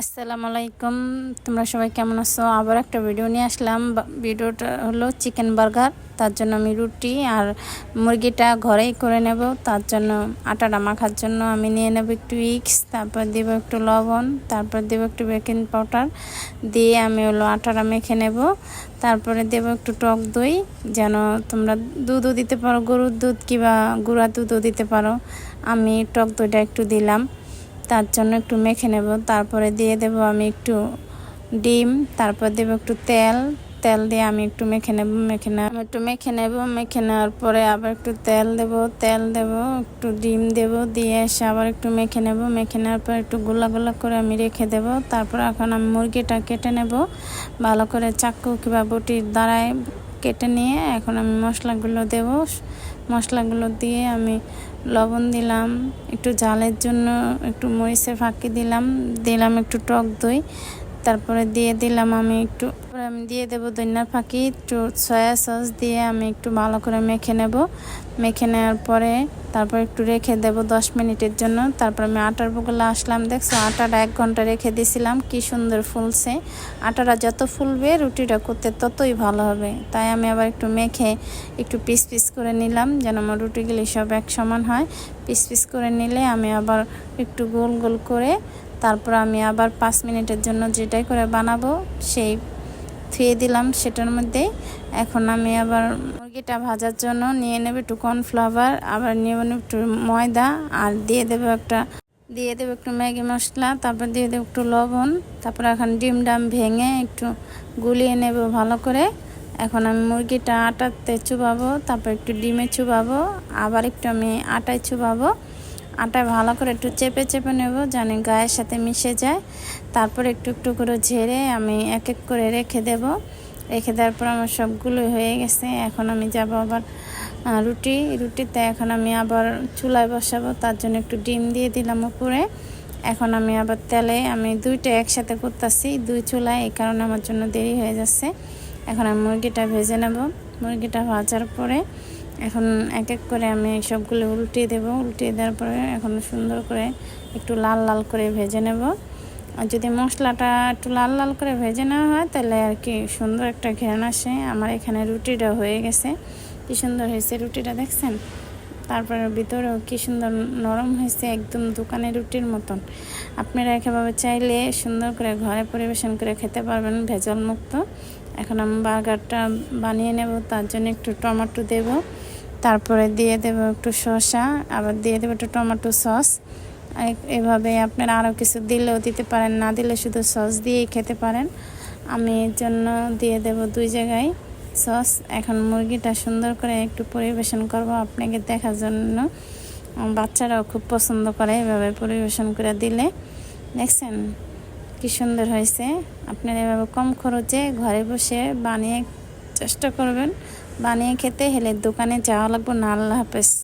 আসসালামু আলাইকুম। তোমরা সবাই কেমন আছো? আবার একটা ভিডিও নিয়ে আসলাম। ভিডিওটা হলো চিকেন বার্গার তার জন্য আমি রুটি আর মুরগিটা ঘরেই করে নেব। তার জন্য আটাটা মাখার জন্য আমি নিয়ে নেব একটু ইক্স, তারপর দেবো একটু লবণ, তারপর দেবো একটু বেকিং পাউডার দিয়ে আমি হলো আটাটা মেখে নেব। তারপরে দেবো একটু টক দই, যেন তোমরা দুধও দিতে পারো, গরুর দুধ কিংবা গুঁড়া দুধও দিতে পারো। আমি টক দইটা একটু দিলাম। তার জন্য একটু মেখে নেব। তারপরে দিয়ে দেব আমি একটু ডিম, তারপর দেব একটু তেল। তেল দিয়ে আমি একটু মেখে নেব মেখে নেব, একটু মেখে নেব, মেখে নেওয়ার পরে আবার একটু তেল দেব তেল দেব, একটু ডিম দেব, দিয়ে এসে আবার একটু মেখে নেব। মেখে নেওয়ার পর একটু গোলা গোলা করে আমি রেখে দেব। তারপর এখন আমি মুরগিটা কেটে নেব। ভালো করে চাকু কিংবা বটির দ্বারায় কেটে নিয়ে এখন আমি মশলাগুলো দেব। মশলাগুলো দিয়ে আমি লবণ দিলাম, একটু জালের জন্য একটু মরিচের ফাঁকি দিলাম দিলাম একটু টক দই। তারপরে দিয়ে দিলাম আমি একটু। আমি দিয়ে দেবো দইনার ফাঁকি, একটু সয়া সস দিয়ে আমি একটু ভালো করে মেখে নেব। মেখে নেওয়ার পরে তারপর একটু রেখে দেব দশ মিনিটের জন্য। তারপর আমি আটার বগলে আসলাম, দেখছ? আটাটা এক ঘণ্টা রেখে দিয়েছিলাম কি সুন্দর ফুলছে। আটাটা যত ফুলবে রুটিটা করতে ততই ভালো হবে। তাই আমি আবার একটু মেখে একটু পিস পিস করে নিলাম, যেন আমার রুটিগুলি সব এক সমান হয়। পিস পিস করে নিলে আমি আবার একটু গোল গোল করে তারপর আমি আবার পাঁচ মিনিটের জন্য যেটাই করে বানাবো, সেই থুয়ে দিলাম সেটার মধ্যে। এখন আমি আবার মুরগিটা ভাজার জন্য নিয়ে নেব একটু কর্নফ্লাওয়ার, আবার নিয়ে নেব একটু ময়দা, আর দিয়ে দেবো একটা, দিয়ে দেবো একটু ম্যাগি মশলা, তারপর দিয়ে দেবো একটু লবণ, তারপর এখন ডিম ডাম ভেঙে একটু গুলিয়ে নেব ভালো করে। এখন আমি মুরগিটা আটাতে চুবাবো, তারপর একটু ডিমে চুবাবো, আবার একটু আমি আটায় চুবাবো। আটা ভালো করে একটু চেপে চেপে নেব যেন গায়ের সাথে মিশে যায়। তারপর একটু একটু করে ঝেড়ে আমি এক এক করে রেখে দেব। রেখে দেওয়ার পর আমার সবগুলো হয়ে গেছে। এখন আমি যাব আবার রুটি। রুটিতে এখন আমি আবার চুলায় বসাবো, তার জন্য একটু ডিম দিয়ে দিলাম উপরে। এখন আমি আবার তেলে আমি দুইটা একসাথে করতেছি, দুই চুলায়, এই কারণে আমার জন্য দেরি হয়ে যাচ্ছে। এখন আমি মুরগিটা ভেজে নেব। মুরগিটা ভাজার পরে এখন এক এক করে আমি সবগুলো উল্টিয়ে দেবো। উল্টিয়ে দেওয়ার পরে এখন সুন্দর করে একটু লাল লাল করে ভেজে নেব। আর যদি মশলাটা একটু লাল লাল করে ভেজে নেওয়া হয়, তাহলে আর কি সুন্দর একটা ঘেরান আসে। আমার এখানে রুটিটা হয়ে গেছে। কি সুন্দর হয়েছে রুটিটা দেখছেন? তারপরে ভিতরেও কি সুন্দর নরম হয়েছে একদম দোকানের রুটির মতন। আপনারা একেভাবে চাইলে সুন্দর করে ঘরে পরিবেশন করে খেতে পারবেন ভেজাল মুক্ত এখন আমি বার্গারটা বানিয়ে নেব, তার জন্য একটু টমেটো দেব, তারপরে দিয়ে দেবো একটু শসা, আবার দিয়ে দেবো একটু টমেটো সস। এভাবে আপনারা আরও কিছু দিলেও দিতে পারেন, না দিলে শুধু সস দিয়েই খেতে পারেন। আমি এর জন্য দিয়ে দেব দুই জায়গায় সস। এখন মুরগিটা সুন্দর করে একটু পরিবেশন করব আপনাকে দেখার জন্য। বাচ্চারাও খুব পছন্দ করে এভাবে পরিবেশন করে দিলে। দেখছেন কি সুন্দর হয়েছে। আপনারা এভাবে কম খরচে ঘরে বসে বানিয়ে চেষ্টা করবেন। বানিয়ে খেতে হেলে দোকানে যাওয়া লাগবো না। আল্লাহ হাফেজ।